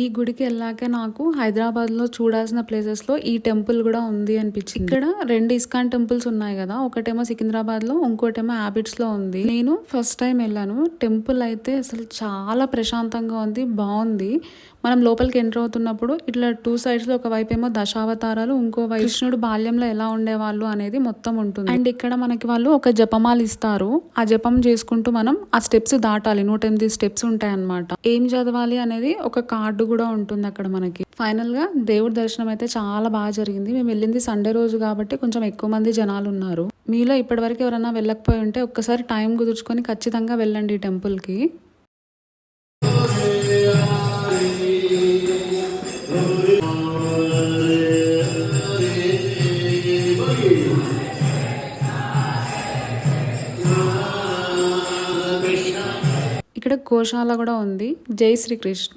ఈ గుడికి వెళ్ళాక నాకు హైదరాబాద్లో చూడాల్సిన ప్లేసెస్లో ఈ టెంపుల్ కూడా ఉంది అనిపించింది. ఇక్కడ రెండు ఇస్కాన్ టెంపుల్స్ ఉన్నాయి కదా ఒకటేమో సికింద్రాబాద్లో ఇంకోటేమో హ్యాబిట్స్లో ఉంది. నేను ఫస్ట్ టైం వెళ్ళాను. టెంపుల్ అయితే అసలు చాలా ప్రశాంతంగా ఉంది బాగుంది. మనం లోపలికి ఎంటర్ అవుతున్నప్పుడు ఇట్లా టూ సైడ్స్లో ఒక వైపు ఏమో దశావతారాలు ఇంకో వైపు కృష్ణుడు బాల్యంలో ఎలా ఉండేవాళ్ళు అనేది మొత్తం ఉంటుంది. అండ్ ఇక్కడ మనకి వాళ్ళు ఒక జపమాలు ఇస్తారు. ఆ జపం చేసుకుంటూ మనం ఆ స్టెప్స్ దాటాలి. నూట ఎనిమిది స్టెప్స్ ఉంటాయి అన్నమాట ఏం చదవాలి అనేది ఒక కార్డు కూడా ఉంటుంది అక్కడ మనకి. ఫైనల్గా దేవుడి దర్శనం అయితే చాలా బాగా జరిగింది. మేము వెళ్ళింది సండే రోజు కాబట్టి కొంచెం ఎక్కువ మంది జనాలు ఉన్నారు. మీలో ఇప్పటివరకు ఎవరైనా వెళ్ళకపోయి ఉంటే ఒక్కసారి టైం కుదుర్చుకొని ఖచ్చితంగా వెళ్ళండి ఈ టెంపుల్కి. ఇక్కడ గోశాల కూడా ఉంది. జై శ్రీకృష్ణ